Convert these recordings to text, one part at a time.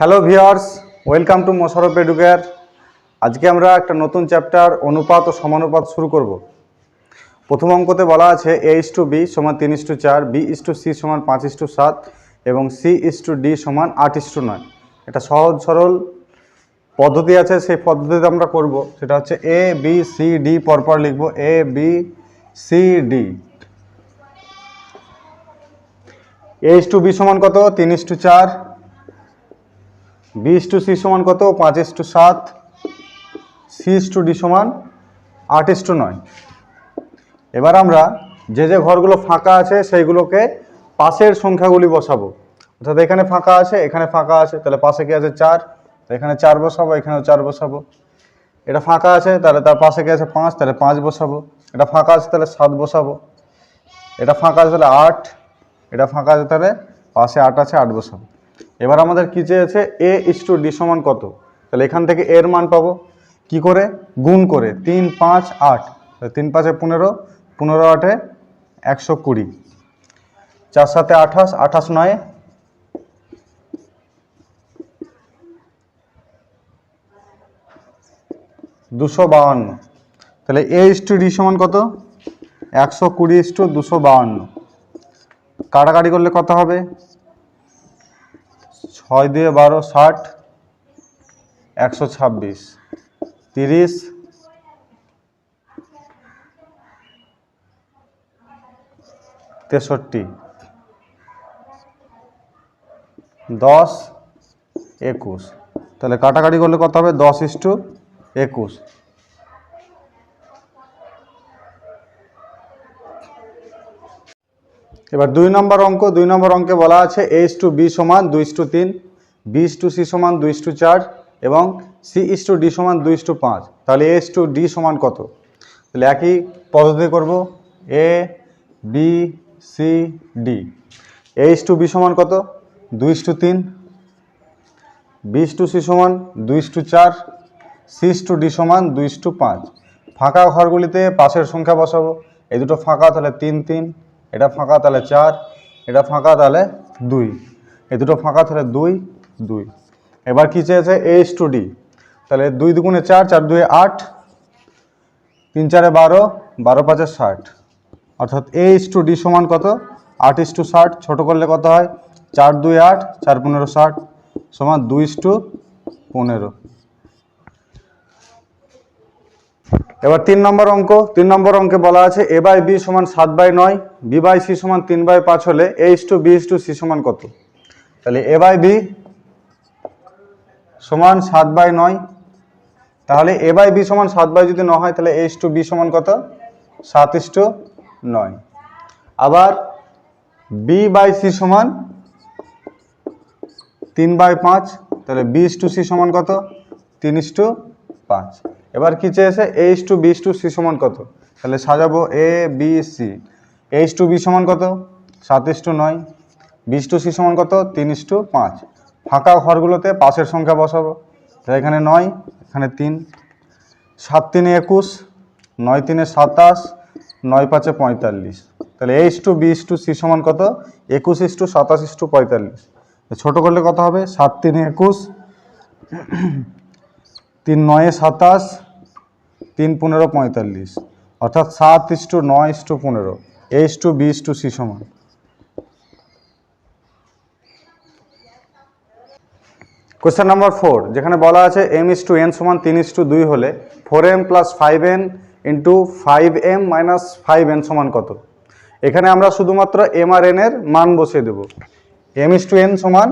Hello viewers welcome to Mosharaf Educare আজকে আমরা একটা নতুন চ্যাপ্টার অনুপাত ও সমানুপাত শুরু করব। প্রথম অঙ্কতে বলা আছে এ ইস টু বি সমান তিন ইস টু চার বি ইস টু সি সমান পাঁচ ইস টু সাত, এবং সি ইস টু ডি সমান আট ইস টু নয়। এটা সহজ, সরল পদ্ধতি আছে, সেই পদ্ধতিতে আমরা করব। সেটা হচ্ছে এ বি সি ডি পরপর লিখব। A B C D A is to B সমান কত? তিন ইস টু চার বি ইস টু সি সমান কত? পাঁচ ইস টু সাত। সি ইস টু ডি সমান আট ইস টু নয়। এবার আমরা যে যে ঘরগুলো ফাঁকা আছে সেইগুলোকে পাশের সংখ্যাগুলি বসাবো। অর্থাৎ এখানে ফাঁকা আছে, এখানে ফাঁকা আছে, তাহলে পাশে কি আছে? চার। এখানে চার বসাবো, এখানেও চার বসাবো। এটা ফাঁকা আছে, তাহলে তার পাশে কি আছে? পাঁচ। তাহলে পাঁচ বসাবো। এটা ফাঁকা আছে, তাহলে সাত বসাবো। এটা ফাঁকা আছে, তাহলে আট। এটা ফাঁকা আছে, তাহলে পাশে আট আছে, আট বসাবো। এবার আমাদের কি চেয়েছে? এ ইস টু ডি সমান কত? তাহলে এখান থেকে এর মান পাবো। কি করে? গুণ করে তিন, পাঁচ, আট। তিন, পাঁচে পনেরো পনেরো, আটে একশো কুড়ি। চার সাথে আঠাশ আঠাশ, নয়। দুশো বাউান্ন তাহলে এ ইস টু ডি সমান কত? একশো কুড়ি ইস টু দুশো বাউান্ন কাটাকাটি করলে কত হবে? ছয় দিয়ে বারো, ষাট, একশো ছাব্বিশ, তিরিশ, তেষট্টি, দশ, একুশ। তাহলে কাটাকাটি করলে কত হবে? দশ ইস্টু একুশ। এবার দুই নম্বর অঙ্ক দুই নম্বর অঙ্কে বলা আছে এইচ টু বি সমান দুই টু তিন বি টু সি সমান দুই টু চার এবং সি ইস টু ডি সমান দুই টু পাঁচ তাহলে এইচ টু ডি সমান কত তাহলে একই পদ্ধতি করব A B C D H to B সমান কত দুই টু তিন বিশ টু সি সমান দুই টু চার সিক্স টু ডি সমান দুই টু পাঁচ ফাঁকা ঘরগুলিতে পাশের সংখ্যা বসাবো এই দুটো ফাঁকা তাহলে তিন তিন এটা ফাঁকা তাহলে চার, এটা ফাঁকা তাহলে দুই। এই দুটো ফাঁকা তাহলে দুই দুই। এবার কী চেয়েছে? এইচ টু ডি তাহলে দুই দুগুণে চার চার দুয়ে আট। তিন চারে বারো বারো পাঁচে ষাট। অর্থাৎ এইচ টু ডি সমান কত? আট ইস টু ষাট, ছোটো করলে কত হয়? চার দুই আট, চার পনেরো ষাট, সমান দুই ইস টু পনেরো। এবার তিন নম্বর অঙ্ক, তিন নম্বর অঙ্কে বলা আছে এ বাই বি সমান সাত বাই নয়, বি বাই সি সমান তিন বাই পাঁচ হলে A is to B is to C সমান কত? তাহলে এ বাই বি সমান সাত বাই নয়, তাহলে এ বাই বি সমান সাত বাই যদি ন হয়, তাহলে এ ইস টু বি সমান কত? সাত ইস টু নয়। আবার বি বাই সি সমান তিন বাই পাঁচ, তাহলে বি ইস টু সি সমান কত? তিন ইস টু পাঁচ। এবার কি চেয়েছে? A is to B to C সমান কত? তাহলে সাজাবো A B C H to B সমান কত? সাত ইস টু নয়। বিশ টু সি সমান কত? তিন ইস টু পাঁচ। ফাঁকা ঘরগুলোতে পাশের সংখ্যা বসাবো। তাহলে এখানে নয়, এখানে তিন। সাত তিনে একুশ, নয় তিনে সাতাশ, নয় পাঁচে পঁয়তাল্লিশ। তাহলে H to B is to C সমান কত? একুশ ইস টু সাতাশ ইস টু পঁয়তাল্লিশ। ছোটো করলে কত হবে? সাত তিনে একুশ, তিন নয়ে সাতাশ তিন পনেরো পঁয়তাল্লিশ। অর্থাৎ সাত ইস টু নয় ইস টু পনেরো, A to B to C সমান। কোয়েশ্চেন নাম্বার ফোর যেখানে বলা আছে এম ইস টু এন সমান তিন ইস টু দুই হলে four M plus five N into five M minus five N সমান কত? এখানে আমরা শুধুমাত্র এম আর এন এর মান বসিয়ে দেব। এম ইস টু এন সমান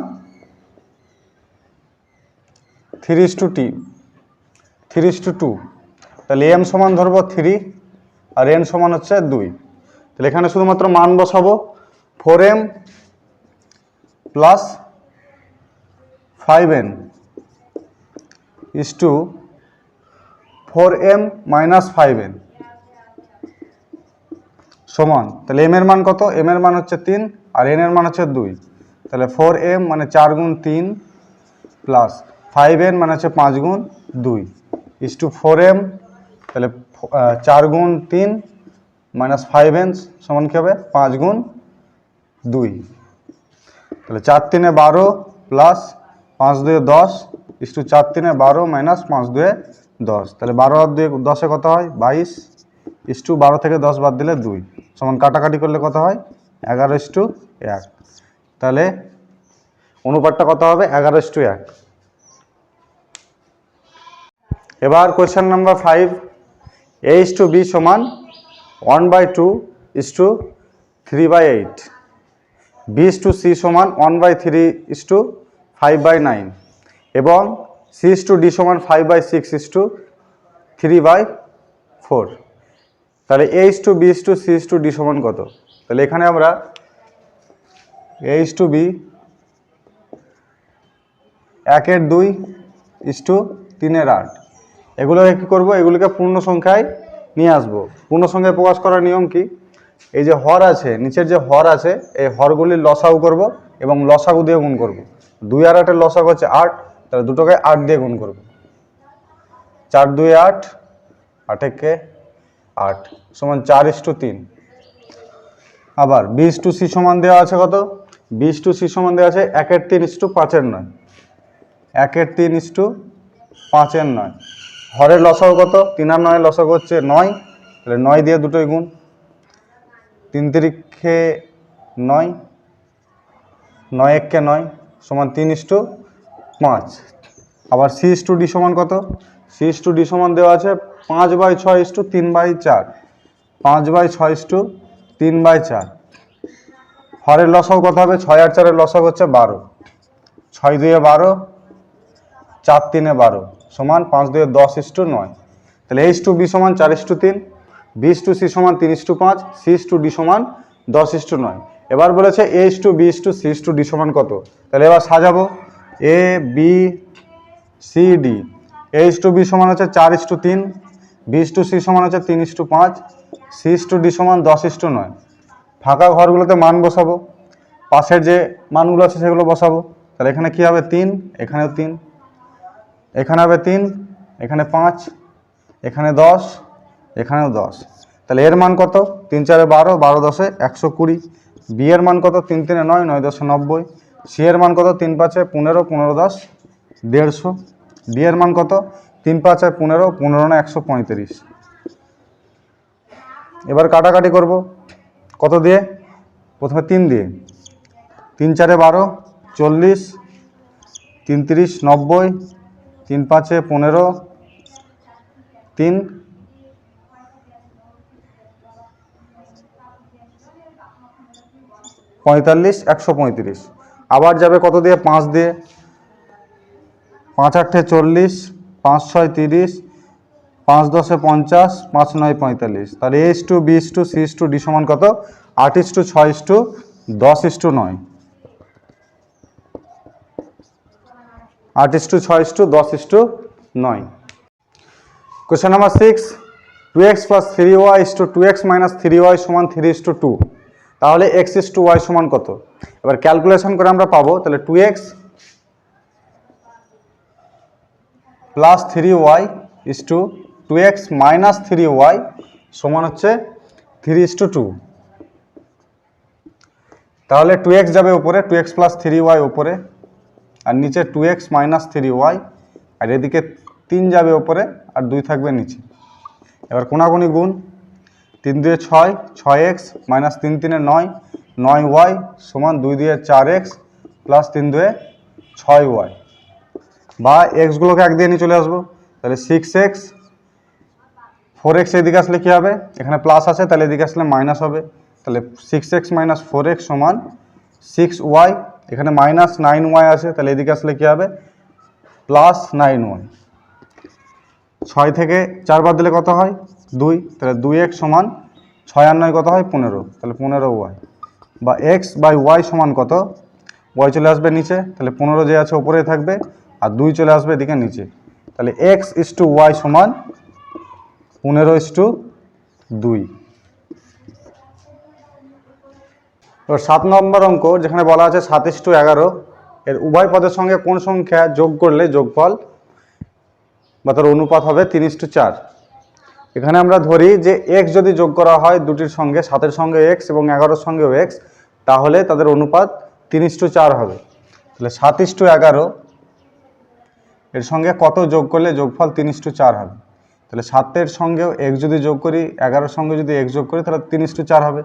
three is to T three is to two তাহলে এম সমান ধরবো থ্রি আর এন সমান হচ্ছে দুই। তাহলে এখানে শুধুমাত্র মান বসাবো। Four M plus five N is to four M minus five N সমান। তাহলে এম এর মান কত? এম এর মান হচ্ছে তিন আর এন এর মান হচ্ছে দুই। তাহলে ফোর এম মানে চার গুণ তিন প্লাস ফাইভ এন মানে হচ্ছে পাঁচ গুণ দুই। ইস টু ফোর এম তাহলে চার গুণ তিন মাইনাস ফাইভ এন সমান কী হবে? পাঁচ গুণ দুই। তাহলে চার তিনে বারো প্লাস পাঁচ দুয়ে দশ ইস্টু চার তিনে বারো মাইনাস পাঁচ দুয়ে দশ। তাহলে বারো আর দুয়ে দশে কত হয়? বাইশ। ইস্টু বারো থেকে দশ বাদ দিলে দুই। সমান কাটাকাটি করলে কত হয়? এগারো ইস্টু এক। তাহলে অনুপাতটা কত হবে? এগারো ইস্টু এক। এবার question number five A is to B সমান one by two is to three by eight B to C সমান one by three is to five by nine এবং সি টু ডি সমান five by six is to three by four তাহলে A is to B to C to D সমান কত? তাহলে এখানে আমরা এ is to B একের দুই ইস টু তিনের আট। এগুলোকে কী করব? এগুলিকে পূর্ণ সংখ্যায় নিয়ে আসব। পূর্ণ সংখ্যায় প্রকাশ করার নিয়ম কি? এই যে হর আছে, নিচের যে হর আছে, এই হরগুলির লসাগু করব এবং লসাগু দিয়ে গুণ করব। দুই আর আটের লসাগু হচ্ছে আট, তাহলে দুটোকে আট দিয়ে গুণ করব। চার, দুই, আট আটেকে আট, সমান চার ইস টু তিন। আবার বিশ টু সি সমান দেওয়া আছে কত? বিশ টু সি সমান দেওয়া আছে একের তিন ইস টু পাঁচের নয়। একের তিন ইস টু পাঁচের নয়। হরের লসাগু কত? তিন আর নয় লসাগু হচ্ছে নয়। তাহলে নয় দিয়ে দুটোই গুণ। তিন তিরিক্ষে নয় নয় এককে নয় সমান তিন ইস টু পাঁচ। আবার সি ইস টু ডি সমান কত? সি ইস টু ডি সমান দেওয়া আছে পাঁচ বাই ছয় ইস টু তিন বাই চার। পাঁচ বাই ছয় ইস টু তিন বাই চার। হরের লসাগু কত হবে? ছয় আর চারের লসাগু হচ্ছে বারো। ছয় দুয়ে বারো, চার তিনে বারো। সমান পাঁচ দুয়ে দশ ইস টু নয় তাহলে এইচ টু বি সমান চার টু তিন বি টু সি সমান তিন টু পাঁচ সি টু ডি সমান দশ ইস টু নয় এবার বলেছে H to B to C to D সমান কত তাহলে এবার সাজাবো A B C D H to B সমান হচ্ছে চার ইস টু তিন বি টু সি সমান হচ্ছে তিন টু পাঁচ সি টু ডি সমান দশ ইস টু নয় ফাঁকা ঘরগুলোতে মান বসাবো পাশের যে মানগুলো আছে সেগুলো বসাবো তাহলে এখানে কি হবে তিন এখানেও তিন এখানে হবে তিন, এখানে পাঁচ, এখানে দশ, এখানেও দশ। তাহলে এর মান কত? তিন চারে বারো বারো দশে একশো কুড়ি। বি এর মান কত? তিন তিনে নয় নয় দশে নব্বই। সি এর মান কত? তিন পাঁচে পনেরো পনেরো দশ, দেড়শো। ডি এর মান কত? তিন পাঁচে পনেরো পনেরো না একশো পঁয়ত্রিশ। এবার কাটাকাটি করব। কত দিয়ে? প্রথমে তিন দিয়ে। তিন চারে বারো, চল্লিশ, তিন তিরিশ, নব্বই তিন পাঁচে পনেরো, তিন, পঁয়তাল্লিশ, একশো পঁয়ত্রিশ। আবার যাবে কত দিয়ে? পাঁচ দিয়ে। পাঁচ আটে চল্লিশ, পাঁচ ছয় তিরিশ, পাঁচ দশে পঞ্চাশ, পাঁচ নয় পঁয়তাল্লিশ। তাহলে S to B's to C's to D সমান কত? আট ইস টু ছয় ইস টু দশ ইস টু নয়। আট ইস টু ছয় ইস টু দশ ইস টু নয়। Question number six two X plus three Y is to X minus three Y সমান থ্রি ইস টু তাহলে এক্স ইস টু ওয়াই সমান কত? এবার ক্যালকুলেশন করে আমরা পাবো, তাহলে two X plus three Y is to X minus three Y সমান হচ্ছে থ্রি ইস টু টু তাহলে টু এক্স যাবে উপরে two X plus three Y উপরে। আর নিচে two X minus three Y আর এদিকে তিন যাবে ওপরে আর দুই থাকবে নিচে। এবার কোনাকুনি গুণ, তিন দুয়ে ছয় ছয় এক্স মাইনাস তিন তিনে নয় নয় ওয়াই সমান দুই দুয়ে চার এক্স প্লাস তিন দুয়ে ছয় ওয়াই বা এক্সগুলোকে এক দিয়ে নিয়ে চলে আসব, তাহলে সিক্স এক্স ফোর এক্স এদিকে আসলে কী হবে? এখানে প্লাস আছে, তাহলে এদিকে আসলে মাইনাস হবে। তাহলে six X minus four X সমান সিক্স ওয়াই এখানে মাইনাস নাইন ওয়াই আছে, তাহলে এদিকে আসলে কী হবে? প্লাস নাইন ওয়াই ছয় থেকে চার বাদ দিলে কত হয়? দুই। তাহলে দুই এক্স সমান ছয় আর নয় কত হয়? পনেরো। তাহলে পনেরো ওয়াই বা এক্স বাই ওয়াই সমান কত? ওয়াই চলে আসবে নিচে। তাহলে পনেরো যে আছে, ওপরে থাকবে। আর দুই চলে আসবে এদিকে নিচে। তাহলে এক্স ইস টু ওয়াই সমান পনেরো ইস টু দুই। এবার সাত নম্বর অঙ্ক, যেখানে বলা আছে সাতাশ টু এগারো, এর উভয় পদের সঙ্গে কোন সংখ্যা যোগ করলে যোগফল? বা তার অনুপাত হবে তিরিশ টু চার। এখানে আমরা ধরি যে এক্স যদি যোগ করা হয় দুটির সঙ্গে, সাতের সঙ্গে এক্স এবং এগারোর সঙ্গেও এক্স তাহলে তাদের অনুপাত তিরিশ টু চার হবে। তাহলে সাতিশ টু এগারো, এর সঙ্গে কত যোগ করলে যোগফল তিন ইস্টু চার হবে? তাহলে সাতের সঙ্গেও এক্স যদি যোগ করি, এগারোর সঙ্গে যদি এক্স যোগ করি, তাহলে তিন ইস্টু চার হবে।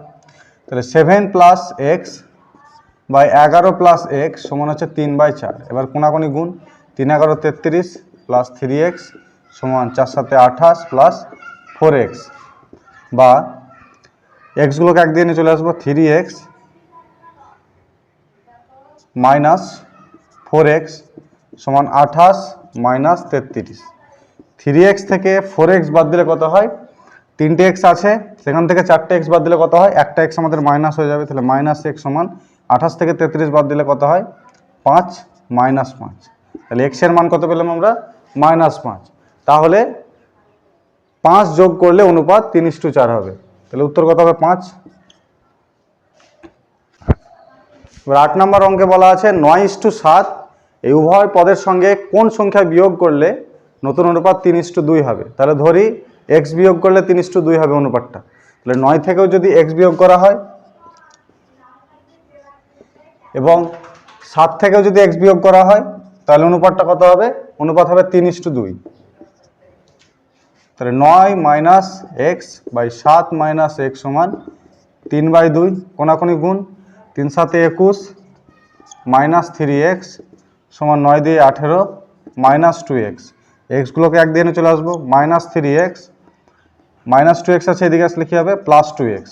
তাহলে সেভেন প্লাস এক্স বাই এগারো প্লাস এক্স সমান হচ্ছে তিন বাই চার। এবার কোনাকুনি গুণ, তিন এগারো তেত্রিশ প্লাস থ্রি এক্স সমান চার সাথে আঠাশ প্লাস ফোর এক্স বা এক্সগুলোকে এক দিয়ে নিয়ে চলে আসব three X minus four X সমান আঠাশ মাইনাস তেত্রিশ। থ্রি এক্স থেকে ফোর এক্স বাদ দিলে কত হয়? তিনটে এক্স আছে, সেখান থেকে চারটে এক্স বাদ দিলে কত হয়? একটা এক্স আমাদের মাইনাস হয়ে যাবে, তাহলে মাইনাস এক্স সমান আঠাশ থেকে তেত্রিশ বাদ দিলে কত হয়? পাঁচ মাইনাস পাঁচ। তাহলে এক্সের মান কত পেলাম আমরা? মাইনাস পাঁচ। তাহলে পাঁচ যোগ করলে অনুপাত তিন ইস্টু চার হবে। তাহলে উত্তর কত হবে? পাঁচ। এবার আট নম্বর অঙ্কে বলা আছে, নয় ইস্টু সাত, এই উভয় পদের সঙ্গে কোন সংখ্যা বিয়োগ করলে নতুন অনুপাত তিন ইস্টু দুই হবে? তাহলে ধরি এক্স বিয়োগ করলে তিন ইস্টু দুই হবে অনুপাতটা। তাহলে নয় থেকেও যদি এক্স বিয়োগ করা হয়, এবং সাত থেকেও যদি এক্স বিয়োগ করা হয়, তাহলে অনুপাতটা কত হবে? অনুপাত হবে তিন ইস্টু দুই। তাহলে নয় মাইনাস এক্স বাই সাত মাইনাস এক্স সমান তিন বাই দুই, কোনাকুনি গুণ তিন সাতে একুশ মাইনাস থ্রি এক্স সমান নয় দিয়ে আঠেরো মাইনাস টু এক্স এক্সগুলোকে এক দিয়ে চলে আসব, minus three X minus two X আছে, এদিকে আসলে কী হবে? প্লাস টু এক্স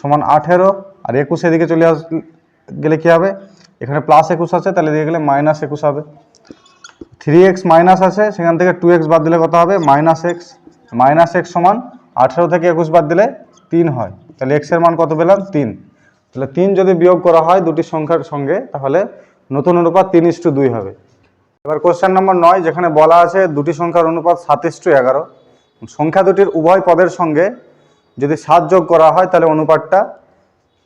সমান আঠেরো, আর একুশ এদিকে চলে আস, গেলে কী হবে? এখানে প্লাস একুশ আছে, তাহলে দিয়ে গেলে মাইনাস একুশ হবে। থ্রি এক্স মাইনাস আছে, সেখান থেকে টু এক্স বাদ দিলে কত হবে? মাইনাস এক্স মাইনাস এক্স সমান আঠেরো থেকে একুশ বাদ দিলে তিন হয়। তাহলে এক্সের মান কত পেলাম? তিন। তাহলে তিন যদি বিয়োগ করা হয় দুটি সংখ্যার সঙ্গে, তাহলে নতুন অনুপাত তিন ইস্টু দুই হবে। এবার কোশ্চেন নম্বর নয়, যেখানে বলা আছে দুটি সংখ্যার অনুপাত সাত ইস্টু এগারো। সংখ্যা দুটির উভয় পদের সঙ্গে যদি সাত যোগ করা হয়, তাহলে অনুপাতটা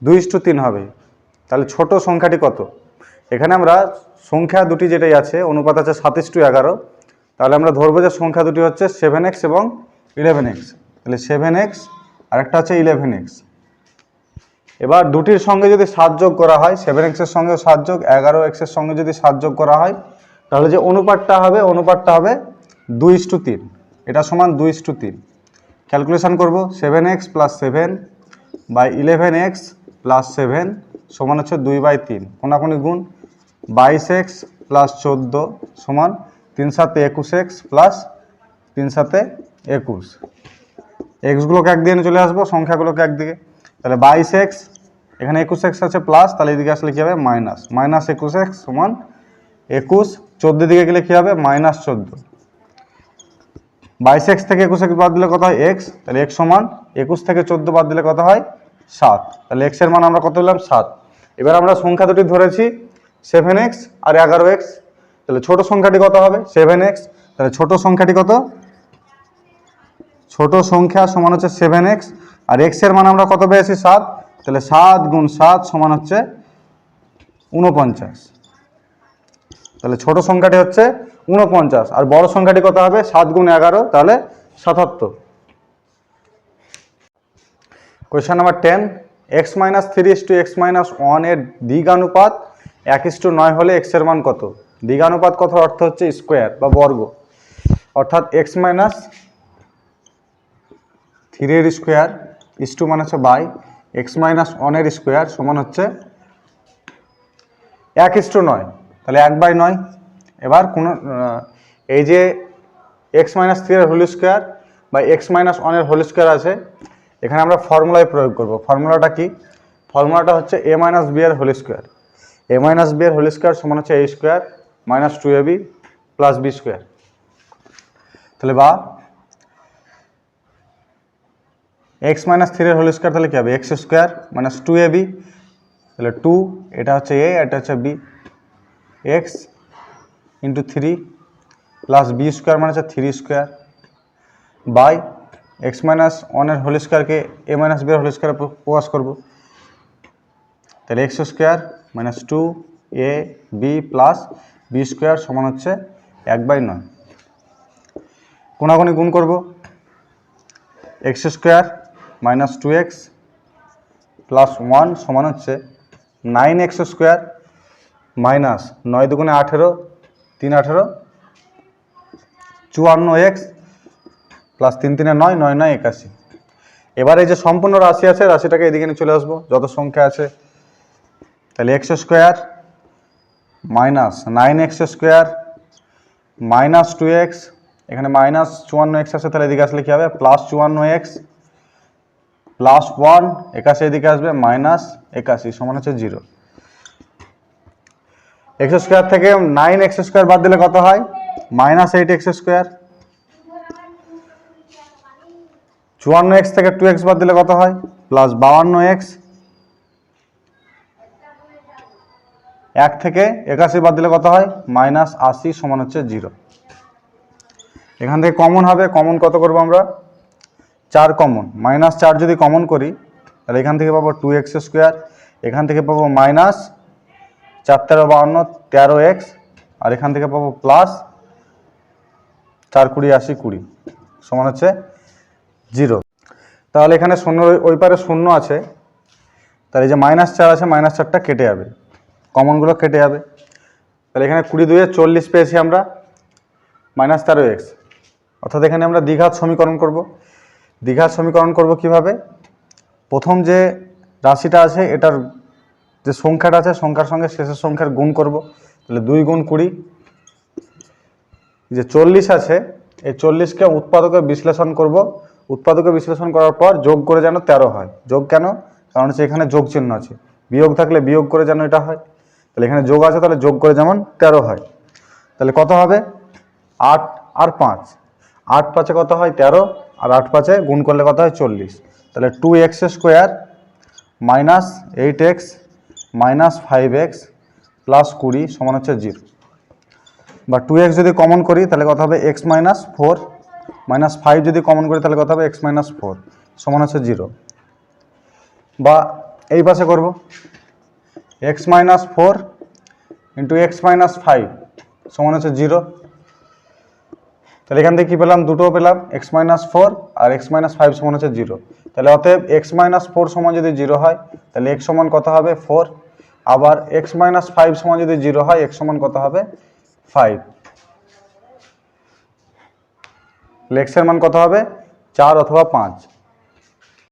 দুই ইস্টু তিন হবে। তাহলে ছোট সংখ্যাটি কত? এখানে আমরা সংখ্যা দুটি যেটাই আছে, অনুপাত আছে সাতাশ টু এগারো। তাহলে আমরা ধরবো যে সংখ্যা দুটি হচ্ছে সেভেন এক্স এবং ইলেভেন এক্স। তাহলে সেভেন এক্স আর একটা হচ্ছে ইলেভেন এক্স। এবার দুটির সঙ্গে যদি সাত যোগ করা হয়, সেভেন এক্সের সঙ্গে সাত যোগ, এগারো এক্সের সঙ্গে যদি সাত যোগ করা হয়, তাহলে যে অনুপাতটা হবে অনুপাতটা হবে দুই ইস্টু তিন। এটা সমান দুই ইস্টু তিন। ক্যালকুলেশান করব seven X plus seven by eleven X plus seven সমান হচ্ছে দুই বাই তিন। কোনাকুনি গুণ বাইশ এক্স প্লাস চোদ্দ সমান তিন সাতে একুশ এক্স প্লাস তিন সাতে একুশ। এক্সগুলোকে একদিকে চলে আসব সংখ্যাগুলোকে একদিকে। তাহলে বাইশ এক্স, এখানে একুশ এক্স আছে প্লাস, তাহলে এদিকে আসলে কী হবে? মাইনাস। মাইনাস একুশ এক্স সমান একুশ চোদ্দ দিকে গেলে কী হবে? মাইনাস চোদ্দ। বাইশ এক্স থেকে একুশ এক্স বাদ দিলে কত হয়? এক্স তাহলে এক্স সমান একুশ থেকে চোদ্দ বাদ দিলে কত হয়? সাত। তাহলে এক্সের মান আমরা কত দিলাম সাত। এবার আমরা সংখ্যা দুটি ধরেছি সেভেন এক্স আর এগারো এক্স তাহলে ছোট সংখ্যাটি কত হবে? সেভেন এক্স তাহলে ছোট সংখ্যাটি কত? ছোট সংখ্যা সমান হচ্ছে সেভেন এক্স আর এক্সের মান আমরা কত পেয়েছি? সাত। তাহলে সাত গুণ সাত সমান হচ্ছে উনপঞ্চাশ তাহলে ছোট সংখ্যাটি হচ্ছে উনপঞ্চাশ আর বড় সংখ্যাটি কত হবে? সাত গুণ এগারো, তাহলে সাতাত্তর। Question number ten X minus three is to X minus ওয়ানের দ্বিগানুপাত এক ইস টু নয় হলে এক্সের মান কত? দ্বিগানুপাত কত অর্থ হচ্ছে স্কোয়ার বা বর্গ। অর্থাৎ এক্স মাইনাস থ্রি এর স্কোয়ার ইস টু মানে হচ্ছে বাই এক্স মাইনাস ওয়ানের স্কোয়ার সমান হচ্ছে এক ইস টু নয়। তাহলে এক বাই নয়। এবার কোনো এই যে X minus three whole square বা এক্স মাইনাস ওয়ানের হোল স্কোয়ার আছে, এখানে আমরা ফর্মুলায় প্রয়োগ করব। ফর্মুলাটা কি? ফর্মুলাটা হচ্ছে এ মাইনাস বি এর whole square A minus B এর হোল স্কোয়ার সমান হচ্ছে A square minus two A B plus B square তাহলে বা এক্স মাইনাস থ্রি এর হোল স্কোয়ার তাহলে কী হবে? X square minus two A B তাহলে টু এটা হচ্ছে এ এটা হচ্ছে B X into three plus B square মানে হচ্ছে three square by X minus ওয়ানের হোল স্কোয়ারকে এ মাইনাস বি হোল স্কোয়ারে প্রকাশ করব। তাহলে X square minus two A B plus B square সমান হচ্ছে এক বাই নয়। কোনাগুনি গুণ করব। X square minus two X plus one সমান হচ্ছে নাইন এক্স স্কোয়ার মাইনাস নয় দুগুণে আঠেরো তিন আঠেরো। চুয়ান্ন এক্স প্লাস তিন তিনে নয় নয় নয় একাশি। এবার এই যে সম্পূর্ণ রাশি আছে, রাশিটাকে এদিকে নিয়ে চলে আসব। যত সংখ্যা আছে, তাহলে X square minus nine X square minus two X এখানে মাইনাস চুয়ান্ন এক্স আছে, তাহলে এদিকে আসলে কী হবে? প্লাস চুয়ান্ন এক্স প্লাস ওয়ান একাশি এদিকে আসবে মাইনাস একাশি, সমান হচ্ছে জিরো এক্স স্কোয়ার থেকে নাইন এক্স স্কোয়ার বাদ দিলে কত হয়? Minus eight x square. চুয়ান্ন এক্স থেকে টু এক্স বাদ দিলে কত হয়? প্লাস বাউান্ন এক্স। এক থেকে একাশি বাদ দিলে কত হয়? মাইনাস আশি সমান হচ্ছে জিরো। এখান থেকে কমন হবে, কমন কত করব আমরা? চার কমন। মাইনাস চার যদি কমন করি, তাহলে এখান থেকে পাবো টু এক্স স্কোয়ার। এখান থেকে পাবো মাইনাস চার তেরো বাউন্ন, তেরো এক্স, আর এখান থেকে পাবো প্লাস চার কুড়ি, আশি কুড়ি, সমান হচ্ছে জিরো। তাহলে এখানে শূন্য, ওই পারে শূন্য আছে। তাহলে যে মাইনাস চার আছে মাইনাস চারটা কেটে যাবে। কমনগুলো কেটে যাবে। তাহলে এখানে কুড়ি দুয়ে চল্লিশ পেয়েছি আমরা মাইনাস তেরো এক্স। অর্থাৎ এখানে আমরা দ্বিঘাত সমীকরণ করব। দ্বিঘাত সমীকরণ করব কীভাবে? প্রথম যে রাশিটা আছে, এটার যে সংখ্যাটা আছে, সংখ্যার সঙ্গে শেষের সংখ্যার গুণ করব। তাহলে দুই গুণ কুড়ি। যে চল্লিশ আছে, এই চল্লিশকে উৎপাদকে বিশ্লেষণ করব। উৎপাদকে বিশ্লেষণ করার পর যোগ করে যেন তেরো হয়। যোগ কেন? কারণ হচ্ছে এখানে যোগ চিহ্ন আছে। বিয়োগ থাকলে বিয়োগ করে যেন এটা হয়। তাহলে এখানে যোগ আছে, তাহলে যোগ করে যেমন তেরো হয়। তাহলে কত হবে? আট আর পাঁচ। আট পাঁচে কত হয়? তেরো। আর আট পাঁচে গুণ করলে কত হয়? চল্লিশ। তাহলে two X square minus eight X minus five X plus কুড়ি সমান হচ্ছে জিরো। বা টু এক্স যদি কমন করি, তাহলে কত হবে X minus four, minus five যদি কমন করি, তাহলে কত হবে এক্স মাইনাস ফোর, সমান হচ্ছে জিরো। বা এই পাশে করব, X minus four into X minus five, সমান হচ্ছে জিরো। তাহলে এখান থেকে কী পেলাম? দুটো পেলাম, এক্স মাইনাস ফোর আর এক্স মাইনাস ফাইভ সমান হচ্ছে জিরো। তাহলে অতএব এক্স মাইনাস ফোর সমান যদি জিরো হয়, তাহলে এক্স সমান কত হবে? ফোর। আবার এক্স মাইনাস ফাইভ সমান যদি জিরো হয় এক্স সমান কত হবে? ফাইভ লেক্সের মান কত হবে? চার অথবা পাঁচ।